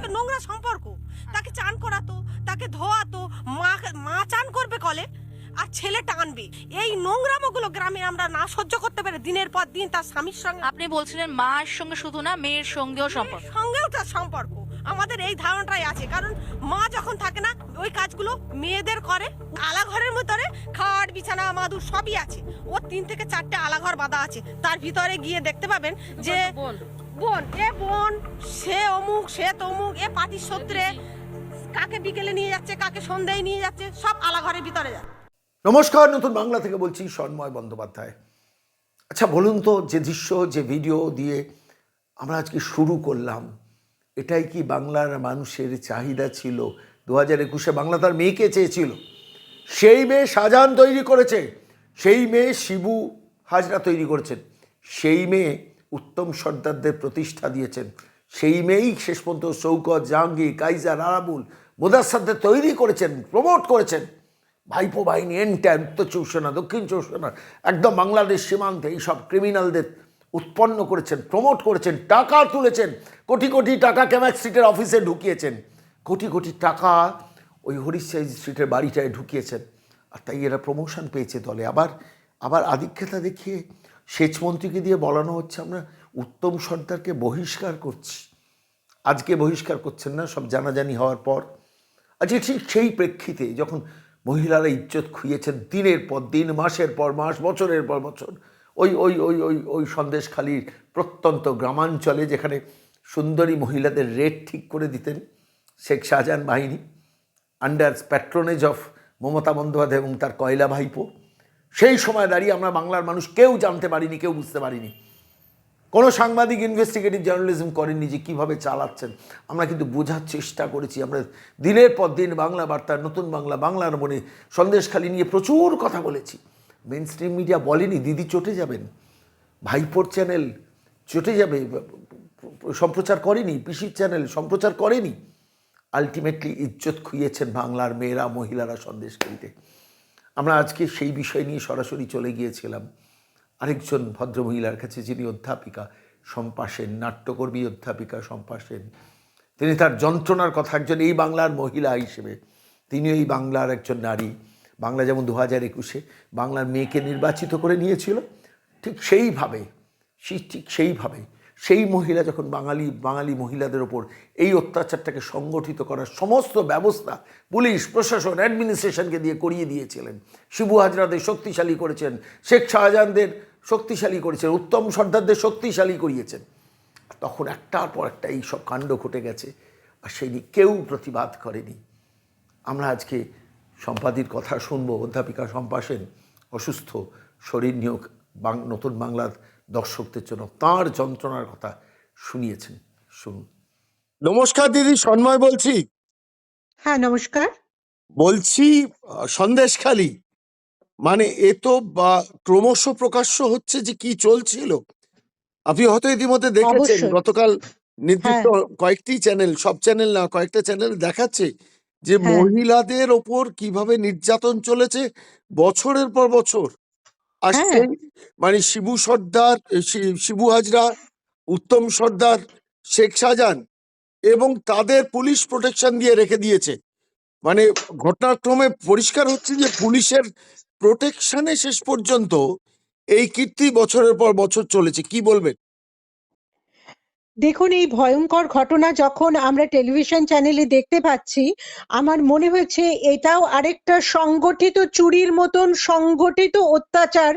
সঙ্গে নোংরা সম্পর্ক। তাকে চান করাতো তাকে ধোয়াতো মা মা চান করবে কলে আর ছেলে টানবে এই নোংরামোগুলো গ্রামে আমরা না সহ্য করতে পারি দিনের পর দিন তার স্বামীর সঙ্গে আপনি বলছিলেন মার সঙ্গে শুধু না মেয়ের সঙ্গেও সম্পর্ক। সঙ্গেও তার সম্পর্ক। আমাদের এই ধারণাটাই আছে কারণ মা যখন থাকে না ওই কাজগুলো মেয়েদের করে আলা ঘরের ভিতরে খাট বিছানা মাদুর সবই আছে। ওর তিন থেকে চারটে আলা ঘর বাঁধা আছে। তার ভিতরে গিয়ে দেখতে পাবেন যে বোন, এ বোন, সে অমুক, সে তমুক, এ পাটির সূত্রে কাকে বিকেলে নিয়ে যাচ্ছে, কাকে সন্ধ্যায় নিয়ে যাচ্ছে, সব আলা ঘরের ভিতরে যাচ্ছে নমস্কার, নতুন বাংলা থেকে বলছি সন্ময় বন্দ্যোপাধ্যায়। আচ্ছা বলুন তো, যে দৃশ্য, যে ভিডিও দিয়ে আমরা আজকে শুরু করলাম, এটাই কি বাংলার মানুষের চাহিদা ছিল? দু হাজার একুশে বাংলা তার মেয়েকে চেয়েছিল? সেই মেয়ে শাহজাহান তৈরি করেছে। সেই মেয়ে শিবু হাজরা তৈরি করেছেন। সেই মেয়ে উত্তম সর্দারদের প্রতিষ্ঠা দিয়েছেন। সেই মেয়েই শেষ পর্যন্ত শৌকত জাহাঙ্গীর, কাইজার, আরাবুল মোদাসারদের তৈরি করেছেন প্রমোট করেছেন। ভাইপো বাহিনী এন্টায়ার উত্তর চৌষা দক্ষিণ চৌষা একদম বাংলাদেশ সীমান্তে এইসব ক্রিমিনালদের উৎপন্ন করেছেন প্রমোট করেছেন, টাকা তুলেছেন, কোটি কোটি টাকা ক্যামাক স্ট্রিটের অফিসে ঢুকিয়েছেন। কোটি কোটি টাকা ওই হরিশাই স্ট্রিটের বাড়িটায় ঢুকিয়েছেন। আর তাই এরা প্রমোশন পেয়েছে দলে। আবার আবার আধিক্যতা দেখিয়ে সেচমন্ত্রীকে দিয়ে বলানো হচ্ছে, আমরা উত্তম সর্দারকে বহিষ্কার করছি। আজকে বহিষ্কার করছেন না, সব জানাজানি হওয়ার পর। আজকে ঠিক সেই প্রেক্ষিতে যখন মহিলারা ইজ্জত খুইয়েছেন দিনের পর দিন, মাসের পর মাস, বছরের পর বছর, ওই ওই ওই ওই ওই সন্দেশখালির প্রত্যন্ত গ্রামাঞ্চলে যেখানে সুন্দরী মহিলাদের রেট ঠিক করে দিতেন, শেখ শাহজাহান বাহিনী under patronage of Mamata Bandyopadhyay এবং তার কয়লা ভাইপো সেই সময় দাঁড়িয়ে আমরা বাংলার মানুষ কেউ জানতে পারিনি, কেউ বুঝতে পারিনি। কোনো সাংবাদিক ইনভেস্টিগেটিভ জার্নালিজম করেননি যে কীভাবে চালাচ্ছেন। আমরা কিন্তু বোঝার চেষ্টা করেছি। আমরা দিনের পর দিন বাংলা বার্তা নতুন বাংলা, বাংলার মনে সন্দেশখালি নিয়ে প্রচুর কথা বলেছি। মেন স্ট্রিম মিডিয়া বলেনি, দিদি চটে যাবেন। ভাইপোর চ্যানেল চটে যাবে। সম্প্রচার করেনি, পিসির চ্যানেল সম্প্রচার করেনি। আলটিমেটলি ইজ্জত খুইয়েছেন বাংলার মেয়েরা, মহিলারা সন্দেশখালিতে। আমরা আজকে সেই বিষয় নিয়ে সরাসরি চলে গিয়েছিলাম। আরেকজন ভদ্রমহিলার কাছে যিনি অধ্যাপিকা শম্পা সেন নাট্যকর্মী অধ্যাপিকা শম্পা সেন তিনি তার যন্ত্রণার কথা একজন এই বাংলার মহিলা হিসেবে তিনিও এই বাংলার একজন নারী। বাংলা যেমন দু হাজার একুশে বাংলার মেয়েকে নির্বাচিত করে নিয়েছিল, ঠিক সেইভাবে সেই ঠিক সেইভাবে সেই মহিলা যখন বাঙালি বাঙালি মহিলাদের ওপর এই অত্যাচারটাকে সংগঠিত করার সমস্ত ব্যবস্থা পুলিশ, প্রশাসন অ্যাডমিনিস্ট্রেশনকে দিয়ে করিয়ে দিয়েছিলেন। শিবু হাজরাদের শক্তিশালী করেছেন, শেখ শাহজাহানদের শক্তিশালী করেছেন, উত্তম সর্দারদের শক্তিশালী করিয়েছেন। তখন একটার পর একটা এই সব কাণ্ড ঘটে গেছে, আর সেই নিয়ে কেউ প্রতিবাদ করেনি। আমরা আজকে সম্পাদির কথা শুনব, অধ্যাপিকা শম্পা সেন অসুস্থ, শরীর নিয়োগ নতুন বাংলার দর্শকদের জন্য তার যন্ত্রণার কথা শুনিয়েছেন। শুনুন। নমস্কার দিদি সন্ময় বলছি। হ্যাঁ নমস্কার। বলছি সন্দেশখালি। মানে এ তো বা ক্রমশ প্রকাশ্য হচ্ছে যে কি চলছিল। আপনি হয়তো ইতিমধ্যে দেখেছেন গতকাল নির্দিষ্ট কয়েকটি চ্যানেল সব চ্যানেল না কয়েকটা চ্যানেল দেখাচ্ছে যে হ্যাঁ। মহিলাদের ওপর কীভাবে নির্যাতন চলেছে বছরের পর বছর। হ্যাঁ। সেই মানে শিবু সর্দার শি- শিবু হাজরা উত্তম সর্দার শেখ শাহজাহান এবং তাদের পুলিশ প্রোটেকশন দিয়ে রেখে দিয়েছে। মানে ঘটনাক্রমে পরিষ্কার হচ্ছে যে পুলিশের প্রোটেকশনে শেষ পর্যন্ত এই কীর্তি বছরের পর বছর চলেছে। কি বলবেন? দেখুন, এই ভয়ঙ্কর ঘটনা যখন আমরা টেলিভিশন চ্যানেলে দেখতে পাচ্ছি, আমার মনে হয়েছে এটাও আরেকটা সংগঠিত চুরির মতন সংগঠিত অত্যাচার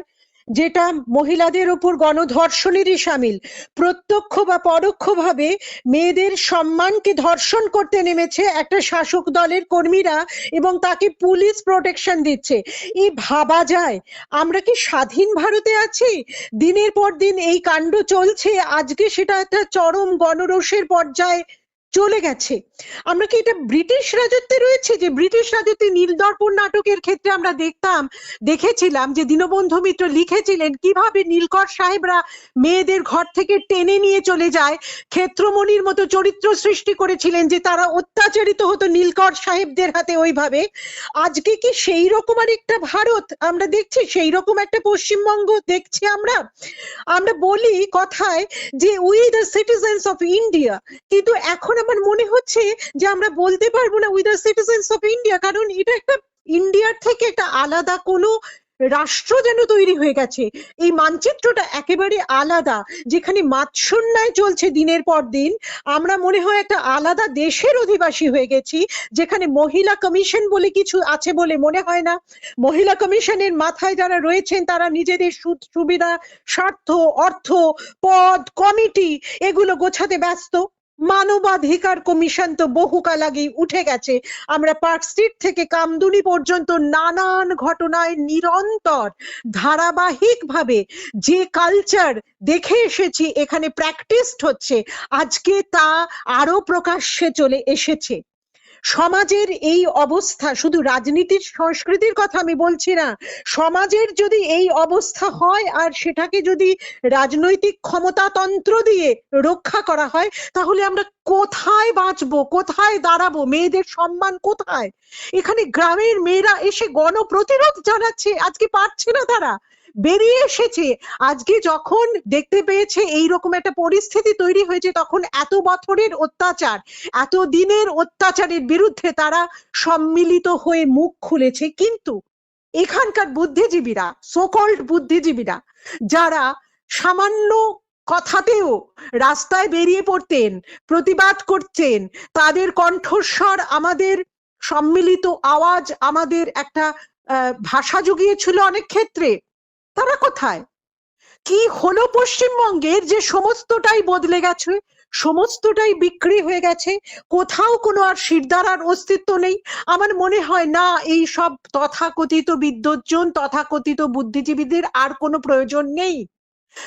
যেটা মহিলাদের ওপর গণধর্ষণেরই সামিল। প্রত্যক্ষ বা পরোক্ষভাবে মেয়েদের সম্মানকে ধর্ষণ করতে নেমেছে একটা শাসক দলের কর্মীরা এবং তাকে পুলিশ প্রোটেকশন দিচ্ছে। এই ভাবা যায়, আমরা কি স্বাধীন ভারতে আছি? দিনের পর দিন এই কাণ্ড চলছে, আজকে সেটা একটা চরম গণরোষের পর্যায়ে চলে গেছে। আমরা কি এটা ব্রিটিশ রাজত্বে রয়েছে? যে ব্রিটিশ রাজত্বে নীলদর্পণ নাটকের ক্ষেত্রে আমরা দেখতাম, দেখেছিলাম যে দীনবন্ধু মিত্র লিখেছিলেন কীভাবে নীলকর সাহেবরা মেয়েদের ঘর থেকে টেনে নিয়ে চলে যায়। ক্ষেত্রমণির মতো চরিত্র সৃষ্টি করেছিলেন যে তারা অত্যাচারিত হতো নীলকর সাহেবদের হাতে ওইভাবে। আজকে কি সেই রকম আর একটা ভারত? আমরা দেখছি সেই রকম একটা পশ্চিমবঙ্গ দেখছি আমরা। আমরা বলি কথায় যে we the citizens of India কিন্তু এখন আমার মনে হচ্ছে যে আমরা বলতে পারব না we the citizens of India কারণ এটা একটা ইন্ডিয়ার থেকে একটা আলাদা কোনো রাষ্ট্র যেন তৈরি হয়ে গেছে। এই মানচিত্রটা একেবারে আলাদা, যেখানে মাৎসন্যায় চলছে দিনের পর দিন। আমরা মনে হয় একটা আলাদা দেশের অধিবাসী হয়ে গেছি, যেখানে মহিলা কমিশন বলে কিছু আছে বলে মনে হয় না। মহিলা কমিশনের মাথায় যারা রয়েছেন, তারা নিজেদের সুবিধা, স্বার্থ, অর্থ, পদ, কমিটি, এগুলো গোছাতে ব্যস্ত। মানবাধিকার কমিশন তো বহুকাল আগেই উঠে গেছে। আমরা পার্ক স্ট্রিট থেকে কামদুনি পর্যন্ত নানান ঘটনায় নিরন্তর, ধারাবাহিকভাবে যে কালচার দেখে এসেছি, এখানে প্র্যাকটিসড হচ্ছে, আজকে তা আরও প্রকাশ্যে চলে এসেছে। সমাজের এই অবস্থা, শুধু রাজনীতির, সংস্কৃতির কথা আমি বলছি না, সমাজের যদি এই অবস্থা হয় আর সেটাকে যদি রাজনৈতিক ক্ষমতাতন্ত্র দিয়ে রক্ষা করা হয়, তাহলে আমরা কোথায় বাঁচবো, কোথায় দাঁড়াবো, মেয়েদের সম্মান কোথায়? এখানে গ্রামের মেয়েরা এসে গণপ্রতিরোধ জানাচ্ছে, আজকে পারছে না তারা। বেরিয়ে এসেছে। আজকে যখন দেখতে পেয়েছে এইরকম একটা পরিস্থিতি তৈরি হয়েছে, তখন এত বছরের অত্যাচার, এত দিনের অত্যাচারের বিরুদ্ধে তারা সম্মিলিত হয়ে মুখ খুলেছে। কিন্তু এখানকার বুদ্ধিজীবীরা সোকল্ড বুদ্ধিজীবীরা, যারা সামান্য কথাতেও রাস্তায় বেরিয়ে পড়তেন, প্রতিবাদ করতেন, তাদের কণ্ঠস্বর আমাদের সম্মিলিত আওয়াজ আমাদের একটা ভাষা জুগিয়েছিল অনেক ক্ষেত্রে। তারা কোথায়? কি হলো পশ্চিমবঙ্গের যে সমস্তটাই বদলে গেছে, সমস্তটাই বিক্রি হয়ে গেছে, কোথাও কোনো আর শিরদারার অস্তিত্ব নেই। আমার মনে হয় না এই সব তথাকথিত বিদ্যজন তথাকথিত বুদ্ধিজীবীদের আর কোনো প্রয়োজন নেই।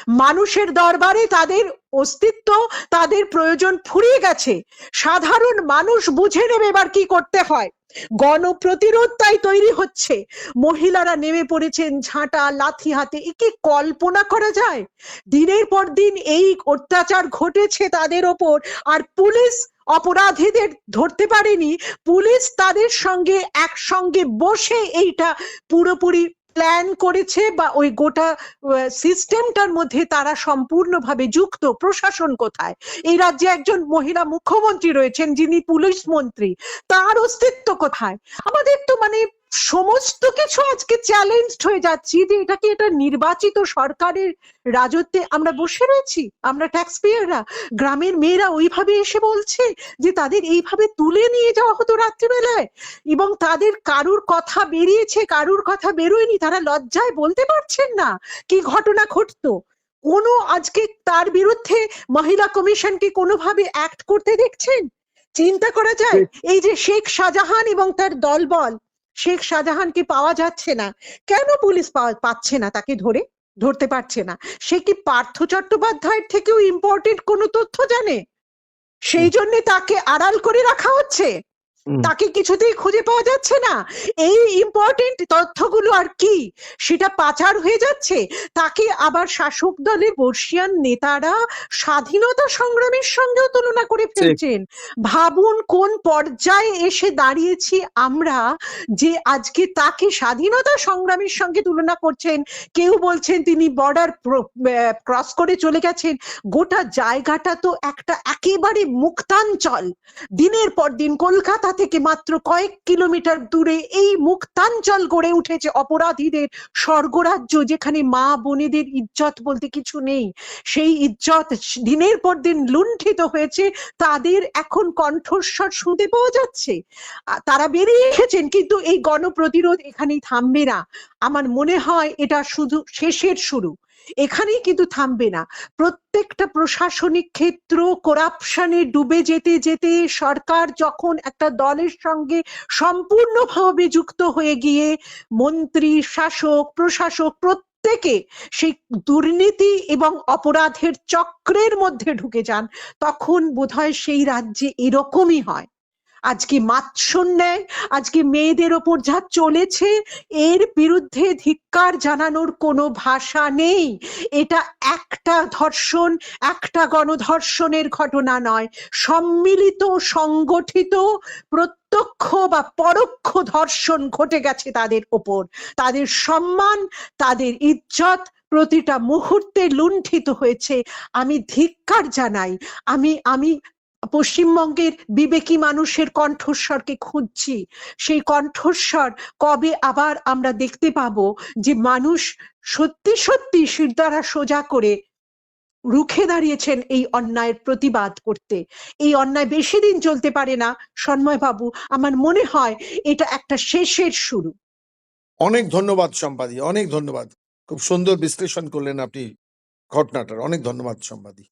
মানুষের দরবারে তাদের অস্তিত্ব, তাদের প্রয়োজন ফুরিয়ে গেছে। সাধারণ মানুষ বুঝে নেবে এবার কি করতে হয়। গণপ্রতিরোধ তাই তৈরি হচ্ছে। মহিলারা নেমে পড়েছেন ঝাঁটা, লাথি হাতে। একে কল্পনা করা যায়? দিনের পর দিন এই অত্যাচার ঘটেছে তাদের ওপর। আর পুলিশ অপরাধীদের ধরতে পারেনি। পুলিশ তাদের সঙ্গে একসঙ্গে বসে এইটা পুরোপুরি প্ল্যান করেছে বা ওই গোটা সিস্টেমটার মধ্যে তারা সম্পূর্ণভাবে যুক্ত প্রশাসন কোথায়? এই রাজ্যে একজন মহিলা মুখ্যমন্ত্রী রয়েছেন যিনি পুলিশ মন্ত্রী। তার অস্তিত্ব কোথায়? আমাদের তো মানে সমস্ত কিছু আজকে চ্যালেঞ্জড হয়ে যাচ্ছি যে এটা কি এটা নির্বাচিত সরকারের রাজত্বে আমরা বসে রয়েছি? আমরা ট্যাক্স পেয়াররা গ্রামের মেয়েরা ওইভাবে এসে বলছে যে তাদের এইভাবে তুলে নিয়ে যাওয়া হতো রাত্রিবেলায় এবং তাদের কারুর কথা বেরিয়েছে কারুর কথা বেরোয়নি তারা লজ্জায় বলতে পারছেন না কি ঘটনা ঘটতো। কোনো আজকে তার বিরুদ্ধে মহিলা কমিশনকে কোনোভাবে অ্যাক্ট করতে দেখছেন? চিন্তা করা যায় এই যে শেখ শাহজাহান এবং তার দলবল শেখ শাহজাহানকে পাওয়া যাচ্ছে না? কেন পুলিশ পাচ্ছে না তাকে ধরে? ধরতে পারছে না। সে কি পার্থ চট্টোপাধ্যায়ের থেকেও ইম্পর্টেন্ট কোনো তথ্য জানে? সেই জন্য তাকে আড়াল করে রাখা হচ্ছে। তাকে কিছুতেই খুঁজে পাওয়া যাচ্ছে না। এই ইম্পর্টেন্ট তথ্যগুলো আর কি? সেটা পাচার হয়ে যাচ্ছে। তাকে আবার শাসক দলের বর্ষিয়ান নেতারা স্বাধীনতা সংগ্রামের সঙ্গেও তুলনা করে ফেলছেন। ভাবুন কোন পর্যায়ে এসে দাঁড়িয়েছি আমরা যে আজকে তাকে স্বাধীনতা সংগ্রামের সঙ্গে তুলনা করছেন। কেউ বলছেন তিনি বর্ডার ক্রস করে চলে গেছেন। গোটা জায়গাটা তো একটা একেবারে মুক্তাঞ্চল। দিনের পর দিন কলকাতা থেকে মাত্র কয়েক কিলোমিটার দূরে এই মুক্তাঞ্চল গড়ে উঠেছে অপরাধীদের স্বর্গরাজ্য, যেখানে মা বোনেদের ইজ্জত বলতে কিছু নেই। সেই ইজ্জত দিনের পর দিন লুণ্ঠিত হয়েছে, তাদের এখন কণ্ঠস্বর শুনতে পাওয়া যাচ্ছে। তারা বেরিয়ে এসেছেন, কিন্তু এই গণপ্রতিরোধ এখানেই থামবে না। আমার মনে হয় এটা শুধু শেষের শুরু। এখানেই কিন্তু থামবে না। প্রত্যেকটা প্রশাসনিক ক্ষেত্র করাপশনে ডুবে যেতে যেতে সরকার যখন একটা দলের সঙ্গে সম্পূর্ণভাবে যুক্ত হয়ে গিয়ে মন্ত্রী, শাসক, প্রশাসক প্রত্যেকে সেই দুর্নীতি এবং অপরাধের চক্রের মধ্যে ঢুকে যান, তখন বোধহয় সেই রাজ্যে এরকমই হয়। আজকে মাৎসন্যায় আজকে মেয়েদের ওপর যা চলেছে, এর বিরুদ্ধে ধিক্কার জানানোর কোনো ভাষা নেই। এটা একটা ধর্ষণ, একটা গণধর্ষণের ঘটনা নয়। সম্মিলিত, সংগঠিত, প্রত্যক্ষ বা পরোক্ষ ধর্ষণ ঘটে গেছে তাদের ওপর। তাদের সম্মান, তাদের ইজ্জত প্রতিটা মুহূর্তে লুণ্ঠিত হয়েছে। আমি ধিক্কার জানাই। আমি আমি পশ্চিমবঙ্গের বিবেকী মানুষের কণ্ঠস্বরকে খুঁজছি। সেই কণ্ঠস্বর কবে আবার আমরা দেখতে পাবো যে মানুষ সত্যি সত্যি শিরদাঁড়া সোজা করে রুখে দাঁড়িয়েছেন এই অন্যায়ের প্রতিবাদ করতে। এই অন্যায় বেশি দিন চলতে পারে না, সন্ময় বাবু। আমার মনে হয় এটা একটা শেষের শুরু। অনেক ধন্যবাদ সম্পাদি অনেক ধন্যবাদ। খুব সুন্দর বিশ্লেষণ করলেন আপনি ঘটনাটার। অনেক ধন্যবাদ সম্পাদি